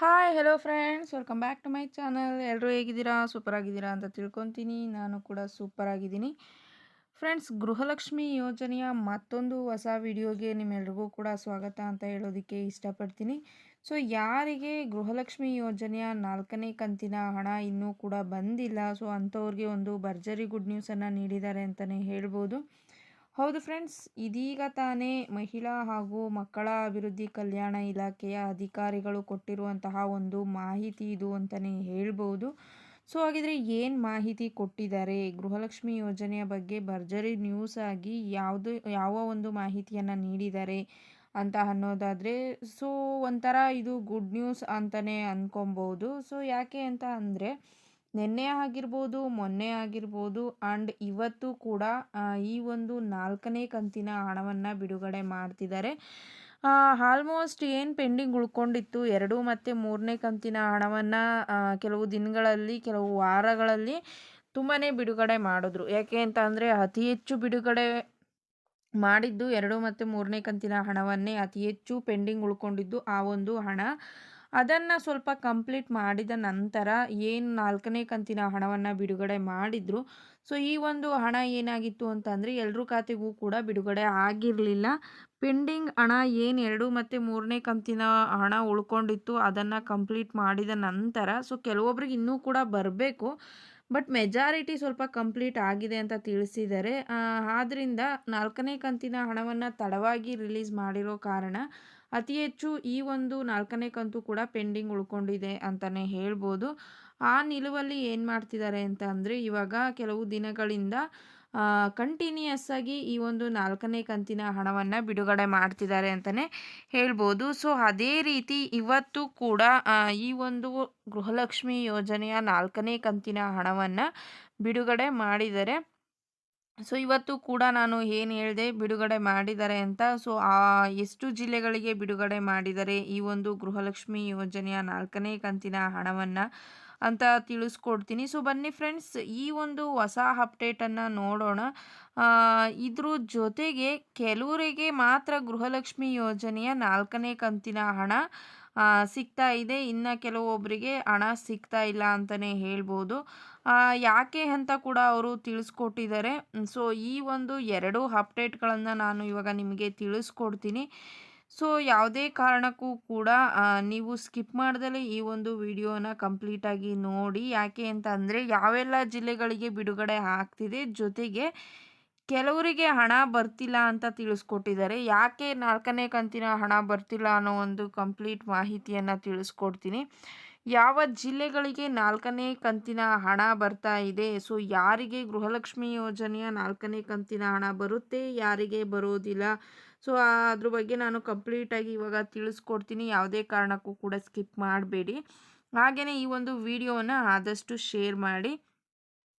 Hi hello friends welcome back to my channel ಎಲ್ಲರೂ ಹೇಗಿದ್ದೀರಾ? Super ಆಗಿದ್ದೀರಾ ಅಂತ ತಿಳ್ಕೊತೀನಿ. ನಾನು ಕೂಡ ಸೂಪರ್ ಆಗಿದ್ದೀನಿ ಫ್ರೆಂಡ್ಸ್ ಗೃಹಲಕ್ಷ್ಮಿ ಯೋಜನೆಯ ಮತ್ತೊಂದು ಹೊಸ ವಿಡಿಯೋಗೆ ನಿಮ್ಮೆಲ್ರಿಗೂ ಕೂಡ ಸ್ವಾಗತ ಅಂತ ಹೇಳೋದಕ್ಕೆ ಇಷ್ಟಪಡ್ತೀನಿ. ಸೊ ಯಾರಿಗೆ ಗೃಹಲಕ್ಷ್ಮಿ ಯೋಜನೆಯ ನಾಲ್ಕನೇ ಕಂತಿನ ಹಣ ಇನ್ನೂ ಕೂಡ ಬಂದಿಲ್ಲ ಸೊ ಅಂಥವ್ರಿಗೆ ಒಂದು ಭರ್ಜರಿ ಗುಡ್ ನ್ಯೂಸನ್ನು ನೀಡಿದ್ದಾರೆ ಅಂತಲೇ ಹೇಳ್ಬೋದು. ಹೌದು ಫ್ರೆಂಡ್ಸ್, ಇದೀಗ ತಾನೇ ಮಹಿಳಾ ಹಾಗೂ ಮಕ್ಕಳ ಅಭಿವೃದ್ಧಿ ಕಲ್ಯಾಣ ಇಲಾಖೆಯ ಅಧಿಕಾರಿಗಳು ಕೊಟ್ಟಿರುವಂತಹ ಒಂದು ಮಾಹಿತಿ ಇದು ಅಂತಲೇ ಹೇಳ್ಬೋದು. ಸೊ, ಹಾಗಿದ್ರೆ ಏನು ಮಾಹಿತಿ ಕೊಟ್ಟಿದ್ದಾರೆ? ಗೃಹಲಕ್ಷ್ಮಿ ಯೋಜನೆಯ ಬಗ್ಗೆ ಭರ್ಜರಿ ನ್ಯೂಸ್ ಆಗಿ ಯಾವುದು, ಯಾವ ಒಂದು ಮಾಹಿತಿಯನ್ನು ನೀಡಿದ್ದಾರೆ ಅಂತ ಅನ್ನೋದಾದರೆ, ಸೊ, ಒಂಥರ ಇದು ಗುಡ್ ನ್ಯೂಸ್ ಅಂತಲೇ ಅಂದ್ಕೊಬೋದು ಸೊ, ಯಾಕೆ ಅಂತ ಅಂದರೆ ನಿನ್ನೆ ಆಗಿರ್ಬೋದು, ಮೊನ್ನೆ ಆಗಿರ್ಬೋದು ಆ್ಯಂಡ್ ಇವತ್ತು ಕೂಡ ಈ ಒಂದು ನಾಲ್ಕನೇ ಕಂತಿನ ಹಣವನ್ನು ಬಿಡುಗಡೆ ಮಾಡ್ತಿದ್ದಾರೆ. ಆಲ್ಮೋಸ್ಟ್ ಏನು ಪೆಂಡಿಂಗ್ ಉಳ್ಕೊಂಡಿತ್ತು, ಎರಡು ಮತ್ತು ಮೂರನೇ ಕಂತಿನ ಹಣವನ್ನು ಕೆಲವು ದಿನಗಳಲ್ಲಿ, ಕೆಲವು ವಾರಗಳಲ್ಲಿ ತುಂಬಾ ಬಿಡುಗಡೆ ಮಾಡಿದ್ರು. ಯಾಕೆ ಅಂತ ಅಂದರೆ, ಅತಿ ಹೆಚ್ಚು ಬಿಡುಗಡೆ ಮಾಡಿದ್ದು ಎರಡು ಮತ್ತು ಮೂರನೇ ಕಂತಿನ ಹಣವನ್ನೇ ಅತಿ ಹೆಚ್ಚು ಪೆಂಡಿಂಗ್ ಉಳ್ಕೊಂಡಿದ್ದು ಆ ಒಂದು ಹಣ. ಅದನ್ನು ಸ್ವಲ್ಪ ಕಂಪ್ಲೀಟ್ ಮಾಡಿದ ನಂತರ ಏನು ನಾಲ್ಕನೇ ಕಂತಿನ ಹಣವನ್ನು ಬಿಡುಗಡೆ ಮಾಡಿದ್ರು. ಸೊ ಈ ಒಂದು ಹಣ ಏನಾಗಿತ್ತು ಅಂತಂದರೆ ಎಲ್ಲರೂ ಖಾತೆಗೂ ಕೂಡ ಬಿಡುಗಡೆ ಆಗಿರಲಿಲ್ಲ. ಪೆಂಡಿಂಗ್ ಹಣ ಏನು ಎರಡು ಮತ್ತು ಮೂರನೇ ಕಂತಿನ ಹಣ ಉಳ್ಕೊಂಡಿತ್ತು ಅದನ್ನು ಕಂಪ್ಲೀಟ್ ಮಾಡಿದ ನಂತರ ಸೊ ಕೆಲವೊಬ್ರಿಗೆ ಇನ್ನೂ ಕೂಡ ಬರಬೇಕು. ಬಟ್ ಮೆಜಾರಿಟಿ ಸ್ವಲ್ಪ ಕಂಪ್ಲೀಟ್ ಆಗಿದೆ ಅಂತ ತಿಳಿಸಿದ್ದಾರೆ. ಆದ್ದರಿಂದ ನಾಲ್ಕನೇ ಕಂತಿನ ಹಣವನ್ನು ತಡವಾಗಿ ರಿಲೀಸ್ ಮಾಡಿರೋ ಕಾರಣ ಅತಿ ಹೆಚ್ಚು ಈ ಒಂದು ನಾಲ್ಕನೇ ಕಂತು ಕೂಡ ಪೆಂಡಿಂಗ್ ಉಳ್ಕೊಂಡಿದೆ ಅಂತಲೇ ಹೇಳ್ಬೋದು. ಆ ನಿಲುವಲ್ಲಿ ಏನು ಮಾಡ್ತಿದ್ದಾರೆ ಅಂತ ಅಂದರೆ ಇವಾಗ ಕೆಲವು ದಿನಗಳಿಂದ ಕಂಟಿನ್ಯೂಯಸ್ ಆಗಿ ಈ ಒಂದು ನಾಲ್ಕನೇ ಕಂತಿನ ಹಣವನ್ನು ಬಿಡುಗಡೆ ಮಾಡ್ತಿದ್ದಾರೆ ಅಂತಲೇ ಹೇಳ್ಬೋದು. ಸೊ, ಅದೇ ರೀತಿ ಇವತ್ತು ಕೂಡ ಈ ಒಂದು ಗೃಹಲಕ್ಷ್ಮಿ ಯೋಜನೆಯ ನಾಲ್ಕನೇ ಕಂತಿನ ಹಣವನ್ನು ಬಿಡುಗಡೆ ಮಾಡಿದರೆ ಸೊ ಇವತ್ತು ಕೂಡ ನಾನು ಏನು ಹೇಳಿದೆ, ಬಿಡುಗಡೆ ಮಾಡಿದ್ದಾರೆ ಅಂತ. ಸೊ ಆ ಎಷ್ಟು ಜಿಲ್ಲೆಗಳಿಗೆ ಬಿಡುಗಡೆ ಮಾಡಿದ್ದಾರೆ ಈ ಒಂದು ಗೃಹಲಕ್ಷ್ಮಿ ಯೋಜನೆಯ ನಾಲ್ಕನೇ ಕಂತಿನ ಹಣವನ್ನು ಅಂತ ತಿಳಿಸ್ಕೊಡ್ತೀನಿ. ಸೊ ಬನ್ನಿ ಫ್ರೆಂಡ್ಸ್, ಈ ಒಂದು ಹೊಸ ಅಪ್ಡೇಟನ್ನು ನೋಡೋಣ. ಇದ್ರ ಜೊತೆಗೆ ಕೆಲವರಿಗೆ ಮಾತ್ರ ಗೃಹಲಕ್ಷ್ಮಿ ಯೋಜನೆಯ ನಾಲ್ಕನೇ ಕಂತಿನ ಹಣ ಸಿಗ್ತಾ ಇದೆ. ಇನ್ನು ಕೆಲವೊಬ್ಬರಿಗೆ ಹಣ ಸಿಗ್ತಾ ಇಲ್ಲ ಅಂತಲೇ ಹೇಳ್ಬೋದು. ಯಾಕೆ ಅಂತ ಕೂಡ ಅವರು ತಿಳಿಸ್ಕೊಟ್ಟಿದ್ದಾರೆ. ಸೊ ಈ ಒಂದು ಎರಡು ಅಪ್ಡೇಟ್ಗಳನ್ನು ನಾನು ಇವಾಗ ನಿಮಗೆ ತಿಳಿಸ್ಕೊಡ್ತೀನಿ. ಸೊ ಯಾವುದೇ ಕಾರಣಕ್ಕೂ ಕೂಡ ನೀವು ಸ್ಕಿಪ್ ಮಾಡ್ದಲೇ ಈ ಒಂದು ವಿಡಿಯೋನ ಕಂಪ್ಲೀಟಾಗಿ ನೋಡಿ. ಯಾಕೆ ಅಂತ ಅಂದರೆ, ಯಾವೆಲ್ಲ ಜಿಲ್ಲೆಗಳಿಗೆ ಬಿಡುಗಡೆ ಆಗ್ತಿದೆ ಜೊತೆಗೆ ಕೆಲವರಿಗೆ ಹಣ ಬರ್ತಿಲ್ಲ ಅಂತ ತಿಳಿಸ್ಕೊಟ್ಟಿದ್ದಾರೆ. ಯಾಕೆ ನಾಲ್ಕನೇ ಕಂತಿನ ಹಣ ಬರ್ತಿಲ್ಲ ಅನ್ನೋ ಒಂದು ಕಂಪ್ಲೀಟ್ ಮಾಹಿತಿಯನ್ನು ತಿಳಿಸ್ಕೊಡ್ತೀನಿ. ಯಾವ ಜಿಲ್ಲೆಗಳಿಗೆ ನಾಲ್ಕನೇ ಕಂತಿನ ಹಣ ಬರ್ತಾ ಇದೆ? ಸೊ, ಯಾರಿಗೆ ಗೃಹಲಕ್ಷ್ಮಿ ಯೋಜನೆಯ ನಾಲ್ಕನೇ ಕಂತಿನ ಹಣ ಬರುತ್ತೆ, ಯಾರಿಗೆ ಬರೋದಿಲ್ಲ? ಸೊ, ಅದ್ರ ಬಗ್ಗೆ ನಾನು ಕಂಪ್ಲೀಟಾಗಿ ಇವಾಗ ತಿಳಿಸ್ಕೊಡ್ತೀನಿ. ಯಾವುದೇ ಕಾರಣಕ್ಕೂ ಕೂಡ ಸ್ಕಿಪ್ ಮಾಡಬೇಡಿ. ಹಾಗೆಯೇ ಈ ಒಂದು ವಿಡಿಯೋವನ್ನು ಆದಷ್ಟು ಶೇರ್ ಮಾಡಿ.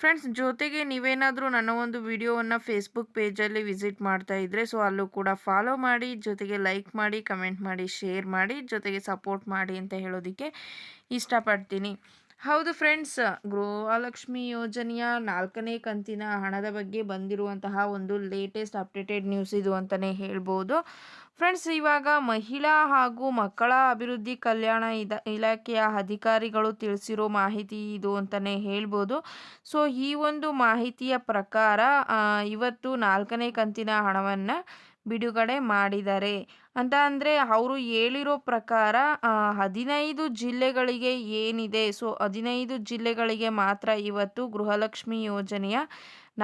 ಫ್ರೆಂಡ್ಸ್ ಜೊತೆಗೆ ನೀವೇನಾದರೂ ನನ್ನ ಒಂದು ವಿಡಿಯೋವನ್ನು ಫೇಸ್ಬುಕ್ ಪೇಜಲ್ಲಿ ವಿಸಿಟ್ ಮಾಡ್ತಾ ಇದ್ದರೆ ಸೊ ಅಲ್ಲೂ ಕೂಡ ಫಾಲೋ ಮಾಡಿ, ಜೊತೆಗೆ ಲೈಕ್ ಮಾಡಿ ಕಮೆಂಟ್ ಮಾಡಿ ಶೇರ್ ಮಾಡಿ, ಜೊತೆಗೆ ಸಪೋರ್ಟ್ ಮಾಡಿ ಅಂತ ಹೇಳೋದಕ್ಕೆ ಇಷ್ಟಪಡ್ತೀನಿ. ಹೌದು ಫ್ರೆಂಡ್ಸ್ ಗೃಹಲಕ್ಷ್ಮಿ ಯೋಜನೆಯ ನಾಲ್ಕನೇ ಕಂತಿನ ಹಣದ ಬಗ್ಗೆ ಬಂದಿರುವಂತಹ ಒಂದು ಲೇಟೆಸ್ಟ್ ಅಪ್ಡೇಟೆಡ್ ನ್ಯೂಸ್ ಇದು ಅಂತಲೇ ಹೇಳ್ಬೋದು. ಫ್ರೆಂಡ್ಸ್, ಇವಾಗ ಮಹಿಳಾ ಹಾಗೂ ಮಕ್ಕಳ ಅಭಿವೃದ್ಧಿ ಕಲ್ಯಾಣ ಇದ, ಇಲಾಖೆಯ ಅಧಿಕಾರಿಗಳು ತಿಳಿಸಿರೋ ಮಾಹಿತಿ ಇದು ಅಂತಲೇ ಹೇಳ್ಬೋದು. ಸೊ, ಈ ಒಂದು ಮಾಹಿತಿಯ ಪ್ರಕಾರ ಇವತ್ತು ನಾಲ್ಕನೇ ಕಂತಿನ ಹಣವನ್ನು ಬಿಡುಗಡೆ ಮಾಡಿದ್ದಾರೆ. ಅಂತ ಅಂದರೆ, ಅವರು ಹೇಳಿರೋ ಪ್ರಕಾರ ಹದಿನೈದು ಜಿಲ್ಲೆಗಳಿಗೆ ಏನಿದೆ, ಸೊ, ಹದಿನೈದು ಜಿಲ್ಲೆಗಳಿಗೆ ಮಾತ್ರ ಇವತ್ತು ಗೃಹಲಕ್ಷ್ಮಿ ಯೋಜನೆಯ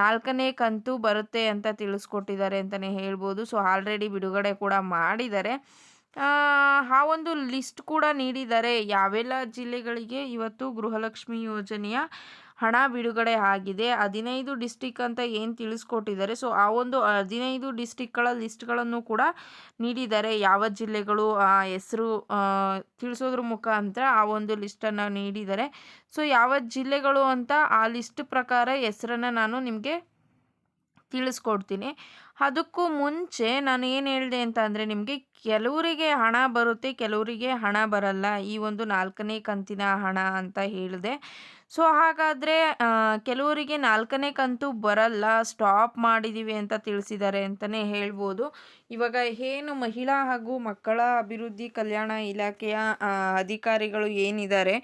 ನಾಲ್ಕನೇ ಕಂತು ಬರುತ್ತೆ ಅಂತ ತಿಳಿಸ್ಕೊಟ್ಟಿದ್ದಾರೆ ಅಂತಲೇ ಹೇಳ್ಬೋದು. ಸೊ ಆಲ್ರೆಡಿ ಬಿಡುಗಡೆ ಕೂಡ ಮಾಡಿದ್ದಾರೆ. ಆ ಒಂದು ಲಿಸ್ಟ್ ಕೂಡ ನೀಡಿದ್ದಾರೆ. ಯಾವೆಲ್ಲ ಜಿಲ್ಲೆಗಳಿಗೆ ಇವತ್ತು ಗೃಹಲಕ್ಷ್ಮಿ ಯೋಜನೆಯ ಹಣ ಬಿಡುಗಡೆ ಆಗಿದೆ. ಹದಿನೈದು ಡಿಸ್ಟಿಕ್ ಅಂತ ಏನು ತಿಳಿಸ್ಕೊಟ್ಟಿದ್ದಾರೆ? ಸೊ ಆ ಒಂದು ಹದಿನೈದು ಡಿಸ್ಟಿಕ್ಗಳ ಲಿಸ್ಟ್ಗಳನ್ನು ಕೂಡ ನೀಡಿದ್ದಾರೆ. ಯಾವ ಜಿಲ್ಲೆಗಳು ಹೆಸರು ತಿಳಿಸೋದ್ರ ಮುಖಾಂತರ ಆ ಒಂದು ಲಿಸ್ಟನ್ನು ನೀಡಿದ್ದಾರೆ. ಸೊ ಯಾವ ಜಿಲ್ಲೆಗಳು ಅಂತ ಆ ಲಿಸ್ಟ್ ಪ್ರಕಾರ ಹೆಸರನ್ನು ನಾನು ನಿಮಗೆ ತಿಳಿಸ್ಕೊಡ್ತೀನಿ. ಅದಕ್ಕೂ ಮುಂಚೆ ನಾನು ಏನು ಹೇಳಿದೆ ಅಂತ ಅಂದರೆ, ನಿಮಗೆ ಕೆಲವರಿಗೆ ಹಣ ಬರುತ್ತೆ, ಕೆಲವರಿಗೆ ಹಣ ಬರಲ್ಲ. ಈ ಒಂದು ನಾಲ್ಕನೇ ಕಂತಿನ ಹಣ ಅಂತ ಹೇಳಿದೆ. ಸೊ, ಹಾಗಾದರೆ ಕೆಲವರಿಗೆ ನಾಲ್ಕನೇ ಕಂತು ಬರಲ್ಲ, ಸ್ಟಾಪ್ ಮಾಡಿದ್ದೀವಿ ಅಂತ ತಿಳಿಸಿದ್ದಾರೆ ಅಂತಲೇ ಹೇಳ್ಬೋದು. ಇವಾಗ ಏನು ಮಹಿಳಾ ಹಾಗೂ ಮಕ್ಕಳ ಅಭಿವೃದ್ಧಿ ಕಲ್ಯಾಣ ಇಲಾಖೆಯ ಅಧಿಕಾರಿಗಳು ಏನಿದ್ದಾರೆ,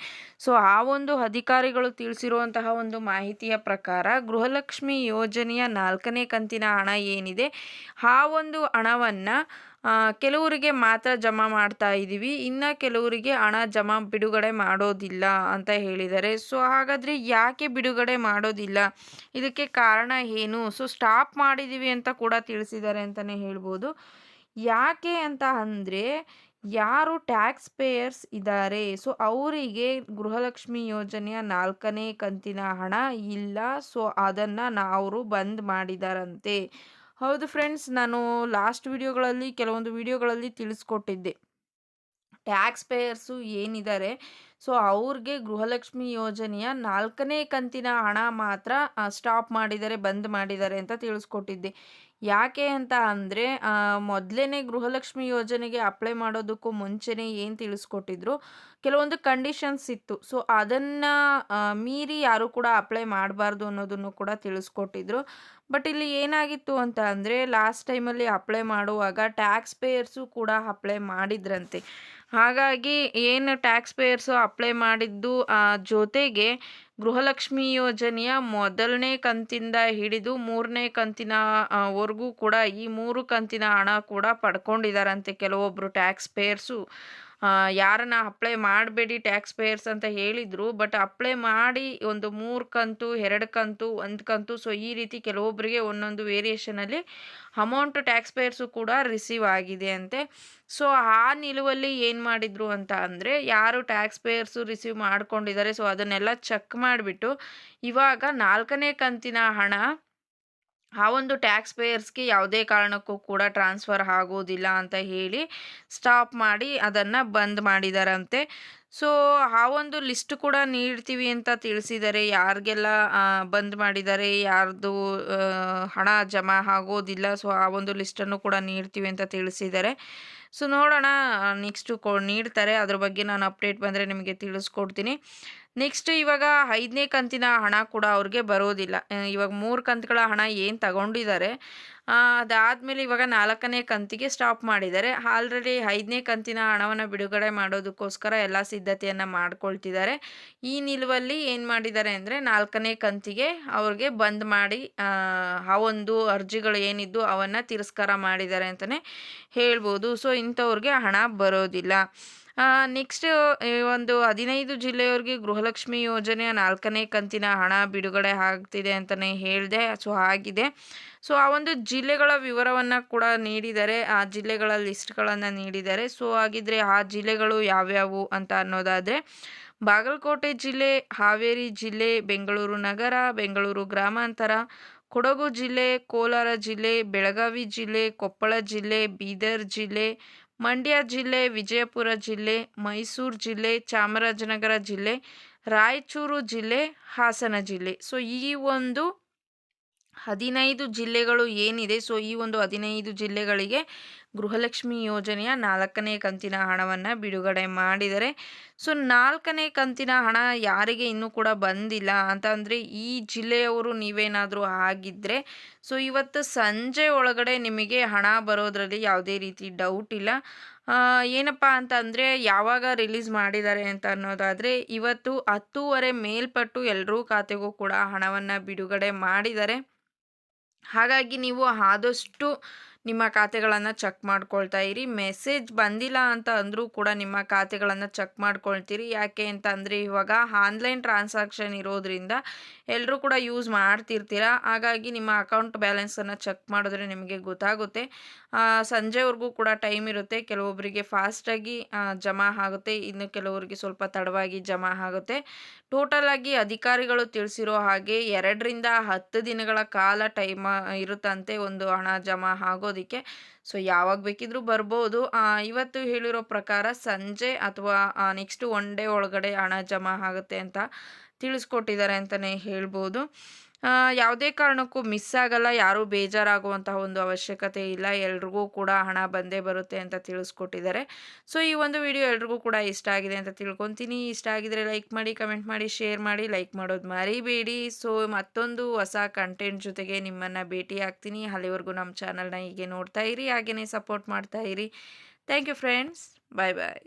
ಸೊ, ಆ ಒಂದು ಅಧಿಕಾರಿಗಳು ತಿಳಿಸಿರುವಂತಹ ಒಂದು ಮಾಹಿತಿಯ ಪ್ರಕಾರ ಗೃಹಲಕ್ಷ್ಮಿ ಯೋಜನೆಯ ನಾಲ್ಕನೇ ಕಂತಿನ ಹಣ ಏನಿದೆ, ಆ ಒಂದು ಹಣವನ್ನು ಕೆಲವರಿಗೆ ಮಾತ್ರ ಜಮಾ ಮಾಡ್ತಾ ಇದ್ದೀವಿ ಇನ್ನು ಕೆಲವರಿಗೆ ಹಣ ಜಮಾ ಬಿಡುಗಡೆ ಮಾಡೋದಿಲ್ಲ ಅಂತ ಹೇಳಿದ್ದಾರೆ. ಸೊ, ಹಾಗಾದರೆ ಯಾಕೆ ಬಿಡುಗಡೆ ಮಾಡೋದಿಲ್ಲ? ಇದಕ್ಕೆ ಕಾರಣ ಏನು? ಸೊ ಸ್ಟಾಪ್ ಮಾಡಿದ್ದೀವಿ ಅಂತ ಕೂಡ ತಿಳಿಸಿದ್ದಾರೆ ಅಂತಲೇ ಹೇಳ್ಬೋದು. ಯಾಕೆ ಅಂತ ಅಂದರೆ, ಯಾರು ಟ್ಯಾಕ್ಸ್ ಪೇಯರ್ಸ್ ಇದ್ದಾರೆ? ಸೊ, ಅವರಿಗೆ ಗೃಹಲಕ್ಷ್ಮಿ ಯೋಜನೆಯ ನಾಲ್ಕನೇ ಕಂತಿನ ಹಣ ಇಲ್ಲ. ಸೊ, ಅದನ್ನು ಅವರು ಬಂದ್ ಮಾಡಿದಾರಂತೆ. ಹೌದು ಫ್ರೆಂಡ್ಸ್, ನಾನು ಲಾಸ್ಟ್ ವಿಡಿಯೋಗಳಲ್ಲಿ, ಕೆಲವೊಂದು ವಿಡಿಯೋಗಳಲ್ಲಿ ತಿಳಿಸ್ಕೊಟ್ಟಿದ್ದೆ. ಟ್ಯಾಕ್ಸ್ ಪೇಯರ್ಸು ಏನಿದ್ದಾರೆ? ಸೊ, ಅವ್ರಿಗೆ ಗೃಹಲಕ್ಷ್ಮಿ ಯೋಜನೆಯ ನಾಲ್ಕನೇ ಕಂತಿನ ಹಣ ಮಾತ್ರ ಸ್ಟಾಪ್ ಮಾಡಿದ್ದಾರೆ, ಬಂದ್ ಮಾಡಿದ್ದಾರೆ ಅಂತ ತಿಳಿಸ್ಕೊಟ್ಟಿದ್ದೆ. ಯಾಕೆ ಅಂತ ಅಂದರೆ ಮೊದಲೇ ಗೃಹಲಕ್ಷ್ಮಿ ಯೋಜನೆಗೆ ಅಪ್ಲೈ ಮಾಡೋದಕ್ಕೂ ಮುಂಚೆನೇ ಏನು ತಿಳಿಸ್ಕೊಟ್ಟಿದ್ರು, ಕೆಲವೊಂದು ಕಂಡೀಷನ್ಸ್ ಇತ್ತು. ಸೊ ಅದನ್ನು ಮೀರಿ ಯಾರು ಕೂಡ ಅಪ್ಲೈ ಮಾಡಬಾರ್ದು ಅನ್ನೋದನ್ನು ಕೂಡ ತಿಳಿಸ್ಕೊಟ್ಟಿದ್ರು. ಬಟ್ ಇಲ್ಲಿ ಏನಾಗಿತ್ತು ಅಂತ ಅಂದರೆ ಲಾಸ್ಟ್ ಟೈಮಲ್ಲಿ ಅಪ್ಲೈ ಮಾಡುವಾಗ ಟ್ಯಾಕ್ಸ್ ಪೇಯರ್ಸು ಕೂಡ ಅಪ್ಲೈ ಮಾಡಿದ್ರಂತೆ. ಹಾಗಾಗಿ, ಏನು ಟ್ಯಾಕ್ಸ್ ಪೇಯರ್ಸು ಅಪ್ಲೈ ಮಾಡಿದ್ದು ಜೊತೆಗೆ ಗೃಹಲಕ್ಷ್ಮಿ ಯೋಜನೆಯ ಮೊದಲನೇ ಕಂತಿಂದ ಹಿಡಿದು ಮೂರನೇ ಕಂತಿನ ವರೆಗೂ ಕೂಡ ಈ ಮೂರು ಕಂತಿನ ಹಣ ಕೂಡ ಪಡ್ಕೊಂಡಿದ್ದಾರಂತೆ ಕೆಲವೊಬ್ಬರು ಟ್ಯಾಕ್ಸ್ ಪೇಯರ್ಸು ಯಾರನ್ನ ಅಪ್ಲೈ ಮಾಡಬೇಡಿ ಟ್ಯಾಕ್ಸ್ ಪೇಯರ್ಸ್ ಅಂತ ಹೇಳಿದರು ಬಟ್ ಅಪ್ಲೈ ಮಾಡಿ ಒಂದು ಮೂರು ಕಂತು, ಎರಡು ಕಂತು, ಒಂದು ಕಂತು ಸೊ ಈ ರೀತಿ ಕೆಲವೊಬ್ಬರಿಗೆ ಒಂದೊಂದು ವೇರಿಯೇಷನಲ್ಲಿ ಅಮೌಂಟ್ ಟ್ಯಾಕ್ಸ್ ಪೇಯರ್ಸು ಕೂಡ ರಿಸೀವ್ ಆಗಿದೆ ಅಂತೆ. ಸೊ ಆ ನಿಲುವಲ್ಲಿ ಏನು ಮಾಡಿದರು ಅಂತ ಅಂದರೆ, ಯಾರು ಟ್ಯಾಕ್ಸ್ ಪೇಯರ್ಸು ರಿಸೀವ್ ಮಾಡ್ಕೊಂಡಿದ್ದಾರೆ ಸೊ ಅದನ್ನೆಲ್ಲ ಚೆಕ್ ಮಾಡಿಬಿಟ್ಟು ಇವಾಗ ನಾಲ್ಕನೇ ಕಂತಿನ ಹಣ ಆ ಒಂದು ಟ್ಯಾಕ್ಸ್ ಪೇಯರ್ಸ್ಗೆ ಯಾವುದೇ ಕಾರಣಕ್ಕೂ ಕೂಡ ಟ್ರಾನ್ಸ್ಫರ್ ಆಗೋದಿಲ್ಲ ಅಂತ ಹೇಳಿ ಸ್ಟಾಪ್ ಮಾಡಿ ಅದನ್ನು ಬಂದ್ ಮಾಡಿದಾರಂತೆ. ಸೊ, ಆ ಒಂದು ಲಿಸ್ಟ್ ಕೂಡ ನೀಡ್ತೀವಿ ಅಂತ ತಿಳಿಸಿದ್ದಾರೆ ಯಾರಿಗೆಲ್ಲ ಬಂದ್ ಮಾಡಿದ್ದಾರೆ ಯಾರ್ದು ಹಣ ಜಮಾ ಆಗೋದಿಲ್ಲ, ಸೊ, ಆ ಒಂದು ಲಿಸ್ಟನ್ನು ಕೂಡ ನೀಡ್ತೀವಿ ಅಂತ ತಿಳಿಸಿದ್ದಾರೆ ಸೊ, ನೋಡೋಣ ನೆಕ್ಸ್ಟು ಕೊ, ನೀಡ್ತಾರೆ. ಅದ್ರ ಬಗ್ಗೆ ನಾನು ಅಪ್ಡೇಟ್ ಬಂದರೆ ನಿಮಗೆ ತಿಳಿಸ್ಕೊಡ್ತೀನಿ. ನೆಕ್ಸ್ಟ್ ಇವಾಗ ಐದನೇ ಕಂತಿನ ಹಣ ಕೂಡ ಅವ್ರಿಗೆ ಬರೋದಿಲ್ಲ. ಇವಾಗ ಮೂರು ಕಂತುಗಳ ಹಣ ಏನು ತಗೊಂಡಿದ್ದಾರೆ ಅದಾದಮೇಲೆ ಇವಾಗ ನಾಲ್ಕನೇ ಕಂತಿಗೆ ಸ್ಟಾಪ್ ಮಾಡಿದ್ದಾರೆ. ಆಲ್ರೆಡಿ ಐದನೇ ಕಂತಿನ ಹಣವನ್ನು ಬಿಡುಗಡೆ ಮಾಡೋದಕ್ಕೋಸ್ಕರ ಎಲ್ಲ ಸಿದ್ಧತೆಯನ್ನು ಮಾಡ್ಕೊಳ್ತಿದ್ದಾರೆ. ಈ ನಿಲುವಲ್ಲಿ ಏನು ಮಾಡಿದ್ದಾರೆ ಅಂದರೆ ನಾಲ್ಕನೇ ಕಂತಿಗೆ ಅವ್ರಿಗೆ ಬಂದ್ ಮಾಡಿ, ಆ ಒಂದು ಅರ್ಜಿಗಳು ಏನಿದ್ದು ಅವನ್ನು ತಿರಸ್ಕಾರ ಮಾಡಿದ್ದಾರೆ ಅಂತಲೇ ಹೇಳ್ಬೋದು. ಸೊ ಇಂಥವ್ರಿಗೆ ಹಣ ಬರೋದಿಲ್ಲ. ನೆಕ್ಸ್ಟ್ ಒಂದು ಹದಿನೈದು ಜಿಲ್ಲೆಯವ್ರಿಗೆ ಗೃಹಲಕ್ಷ್ಮಿ ಯೋಜನೆಯ ನಾಲ್ಕನೇ ಕಂತಿನ ಹಣ ಬಿಡುಗಡೆ ಆಗ್ತಿದೆ ಅಂತಲೇ ಹೇಳಿದೆ. ಸೊ ಆಗಿದೆ. ಸೊ ಆ ಒಂದು ಜಿಲ್ಲೆಗಳ ವಿವರವನ್ನು ಕೂಡ ನೀಡಿದ್ದಾರೆ ಆ ಜಿಲ್ಲೆಗಳ ಲಿಸ್ಟ್ಗಳನ್ನು ನೀಡಿದ್ದಾರೆ ಸೊ ಹಾಗಿದ್ರೆ ಆ ಜಿಲ್ಲೆಗಳು ಯಾವ್ಯಾವು ಅಂತ ಅನ್ನೋದಾದರೆ, ಬಾಗಲಕೋಟೆ ಜಿಲ್ಲೆ, ಹಾವೇರಿ ಜಿಲ್ಲೆ, ಬೆಂಗಳೂರು ನಗರ, ಬೆಂಗಳೂರು ಗ್ರಾಮಾಂತರ, ಕೊಡಗು ಜಿಲ್ಲೆ, ಕೋಲಾರ ಜಿಲ್ಲೆ, ಬೆಳಗಾವಿ ಜಿಲ್ಲೆ, ಕೊಪ್ಪಳ ಜಿಲ್ಲೆ, ಬೀದರ್ ಜಿಲ್ಲೆ ಮಂಡ್ಯ ಜಿಲ್ಲೆ, ವಿಜಯಪುರ ಜಿಲ್ಲೆ, ಮೈಸೂರು ಜಿಲ್ಲೆ, ಚಾಮರಾಜನಗರ ಜಿಲ್ಲೆ, ರಾಯಚೂರು ಜಿಲ್ಲೆ, ಹಾಸನ ಜಿಲ್ಲೆ. ಸೊ ಈ ಒಂದು ಹದಿನೈದು ಜಿಲ್ಲೆಗಳು ಏನಿದೆ, ಸೊ ಈ ಒಂದು ಹದಿನೈದು ಜಿಲ್ಲೆಗಳಿಗೆ ಗೃಹಲಕ್ಷ್ಮಿ ಯೋಜನೆಯ ನಾಲ್ಕನೇ ಕಂತಿನ ಹಣವನ್ನು ಬಿಡುಗಡೆ ಮಾಡಿದರೆ, ಸೊ ನಾಲ್ಕನೇ ಕಂತಿನ ಹಣ ಯಾರಿಗೆ ಇನ್ನೂ ಕೂಡ ಬಂದಿಲ್ಲ ಅಂತ ಈ ಜಿಲ್ಲೆಯವರು ನೀವೇನಾದರೂ ಆಗಿದ್ದರೆ ಸೊ ಇವತ್ತು ಸಂಜೆ ಒಳಗಡೆ ನಿಮಗೆ ಹಣ ಬರೋದರಲ್ಲಿ ಯಾವುದೇ ರೀತಿ ಡೌಟ್ ಇಲ್ಲ. ಏನಪ್ಪ ಅಂತ ಅಂದರೆ ಯಾವಾಗ ರಿಲೀಸ್ ಮಾಡಿದ್ದಾರೆ ಅಂತ ಅನ್ನೋದಾದರೆ ಇವತ್ತು ಹತ್ತೂವರೆ ಮೇಲ್ಪಟ್ಟು ಎಲ್ಲರೂ ಖಾತೆಗೂ ಕೂಡ ಹಣವನ್ನು ಬಿಡುಗಡೆ ಮಾಡಿದ್ದಾರೆ ಹಾಗಾಗಿ ನೀವು ಆದಷ್ಟು ನಿಮ್ಮ ಖಾತೆಗಳನ್ನು ಚೆಕ್ ಮಾಡ್ಕೊಳ್ತಾ ಇರಿ. ಮೆಸೇಜ್ ಬಂದಿಲ್ಲ ಅಂತ ಅಂದರೂ ಕೂಡ ನಿಮ್ಮ ಖಾತೆಗಳನ್ನು ಚೆಕ್ ಮಾಡ್ಕೊಳ್ತೀರಿ. ಯಾಕೆ ಅಂತ ಅಂದರೆ ಇವಾಗ ಆನ್ಲೈನ್ ಟ್ರಾನ್ಸಾಕ್ಷನ್ ಇರೋದ್ರಿಂದ ಎಲ್ಲರೂ ಕೂಡ ಯೂಸ್ ಮಾಡ್ತಿರ್ತೀರ? ಹಾಗಾಗಿ ನಿಮ್ಮ ಅಕೌಂಟ್ ಬ್ಯಾಲೆನ್ಸನ್ನು ಚೆಕ್ ಮಾಡಿದ್ರೆ ನಿಮಗೆ ಗೊತ್ತಾಗುತ್ತೆ. ಸಂಜೆವರೆಗೂ ಕೂಡ ಟೈಮ್ ಇರುತ್ತೆ. ಕೆಲವೊಬ್ಬರಿಗೆ ಫಾಸ್ಟಾಗಿ ಜಮಾ ಆಗುತ್ತೆ. ಇನ್ನು ಕೆಲವರಿಗೆ ಸ್ವಲ್ಪ ತಡವಾಗಿ ಜಮಾ ಆಗುತ್ತೆ. ಟೋಟಲ್ ಆಗಿ ಅಧಿಕಾರಿಗಳು ತಿಳಿಸಿರೋ ಹಾಗೆ ಎರಡರಿಂದ ಹತ್ತು ದಿನಗಳ ಕಾಲ ಟೈಮ್ ಇರುತ್ತಂತೆ ಒಂದು ಹಣ ಜಮಾ ಆಗೋದಕ್ಕೆ ಸೊ ಯಾವಾಗ ಬೇಕಿದ್ರೂ ಬರ್ಬೋದು. ಇವತ್ತು ಹೇಳಿರೋ ಪ್ರಕಾರ ಸಂಜೆ ಅಥವಾ ನೆಕ್ಸ್ಟ್ ಒನ್ ಡೇ ಒಳಗಡೆ ಹಣ ಜಮಾ ಆಗುತ್ತೆ ಅಂತ ತಿಳಿಸ್ಕೊಟ್ಟಿದ್ದಾರೆ ಅಂತಲೇ ಹೇಳ್ಬೋದು. ಯಾವುದೇ ಕಾರಣಕ್ಕೂ ಮಿಸ್ ಆಗಲ್ಲ, ಯಾರೂ ಬೇಜಾರಾಗುವಂತಹ ಒಂದು ಅವಶ್ಯಕತೆ ಇಲ್ಲ, ಎಲ್ರಿಗೂ ಕೂಡ ಹಣ ಬಂದೇ ಬರುತ್ತೆ ಅಂತ ತಿಳಿಸ್ಕೊಟ್ಟಿದ್ದಾರೆ. ಸೊ ಈ ಒಂದು ವಿಡಿಯೋ ಎಲ್ರಿಗೂ ಕೂಡ ಇಷ್ಟ ಆಗಿದೆ ಅಂತ ತಿಳ್ಕೊತೀನಿ. ಇಷ್ಟ ಆಗಿದರೆ ಲೈಕ್ ಮಾಡಿ ಕಮೆಂಟ್ ಮಾಡಿ ಶೇರ್ ಮಾಡಿ ಲೈಕ್ ಮಾಡೋದು ಮರಿಬೇಡಿ. ಸೊ ಮತ್ತೊಂದು ಹೊಸ ಕಂಟೆಂಟ್ ಜೊತೆಗೆ ನಿಮ್ಮನ್ನು ಭೇಟಿ ಆಗ್ತೀನಿ. ಅಲ್ಲಿವರೆಗೂ ನಮ್ಮ ಚಾನಲ್ನ ಹೀಗೆ ನೋಡ್ತಾ ಇರಿ ಹಾಗೆಯೇ ಸಪೋರ್ಟ್ ಮಾಡ್ತಾ ಇರಿ. Thank you friends bye bye